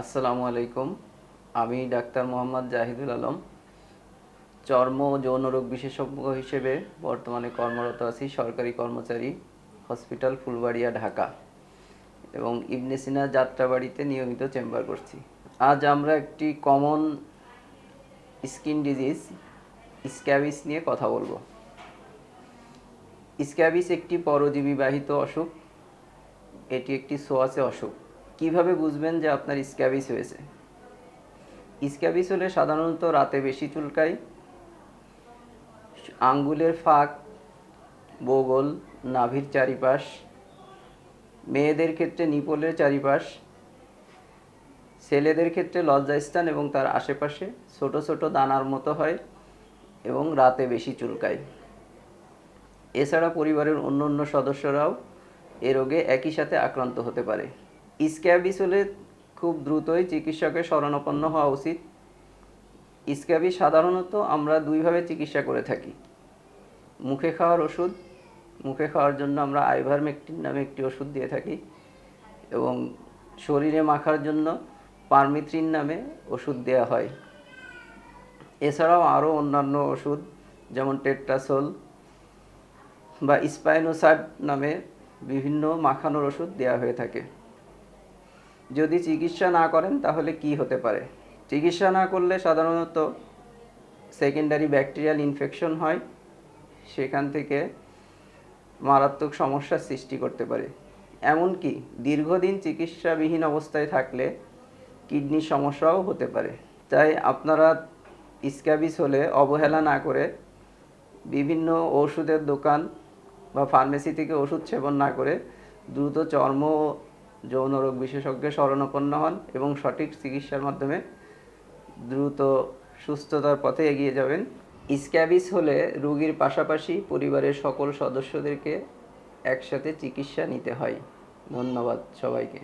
আসসালামু আলাইকুম। আমি ডাক্তার মোহাম্মদ জাহিদুল আলম, চর্ম যৌন রোগ বিশেষজ্ঞ হিসেবে বর্তমানে কর্মরত আছি, সরকারি কর্মচারী, হসপিটাল ফুলবাড়িয়া, ঢাকা। এবং ইবনে সিনা যাত্রাবাড়িতে নিয়মিত চেম্বার করছি। আজ আমরা একটি কমন স্কিন ডিজিজ, স্ক্যাবিস নিয়ে কথা বলব। স্ক্যাবিস একটি পরজীবীবাহিত অসুখ। এটি একটি সোয়াসে অসুখ। কীভাবে বুঝবেন যে আপনার স্ক্যাবিস হয়েছে? স্ক্যাবিস হলে সাধারণত রাতে বেশি চুলকায়, আঙ্গুলের ফাঁক, বগল, নাভির চারিপাশ, মেয়েদের ক্ষেত্রে নিপলের চারিপাশ, ছেলেদের ক্ষেত্রে লজ্জাস্থান এবং তার আশেপাশে ছোট ছোট দানার মতো হয় এবং রাতে বেশি চুলকায়। এছাড়া পরিবারের অন্য অন্য সদস্যরাও এ রোগে একই সাথে আক্রান্ত হতে পারে। স্ক্যাবিস হলে খুব দ্রুতই চিকিৎসকের শরণাপন্ন হওয়া উচিত। স্ক্যাবিস সাধারণত আমরা দুইভাবে চিকিৎসা করে থাকি। মুখে খাওয়ার ওষুধ, মুখে খাওয়ার জন্য আমরা আইভার আইভারমেকটিন নামে একটি ওষুধ দিয়ে থাকি এবং শরীরে মাখার জন্য পারমিথ্রিন নামে ওষুধ দেওয়া হয়। এছাড়াও আরও অন্যান্য ওষুধ যেমন টেট্রাসোল বা স্পাইনোসাড নামে বিভিন্ন মাখানোর ওষুধ দেওয়া হয়ে থাকে। যদি চিকিৎসা না করেন, তাহলে কি হতে পারে? চিকিৎসা না করলে সাধারণত সেকেন্ডারি ব্যাকটেরিয়াল ইনফেকশন হয়। সেখান থেকে মারাত্মক সমস্যার সৃষ্টি করতে পারে। এমনকি দীর্ঘদিন চিকিৎসাবিহীন অবস্থায় থাকলে কিডনির সমস্যাও হতে পারে। তাই আপনারা স্ক্যাবিস হলে অবহেলা না করে বিভিন্ন ওষুধের দোকান বা ফার্মেসি থেকে ওষুধ সেবন না করে দ্রুত চর্ম যৌন রোগ বিশেষজ্ঞের শরণাপন্ন হন এবং সঠিক চিকিৎসার মাধ্যমে দ্রুত সুস্থতার পথে এগিয়ে যাবেন। স্ক্যাবিস হলে রোগীর পাশাপাশি পরিবারের সকল সদস্যদেরকে একসাথে চিকিৎসা নিতে হয়। ধন্যবাদ সবাইকে।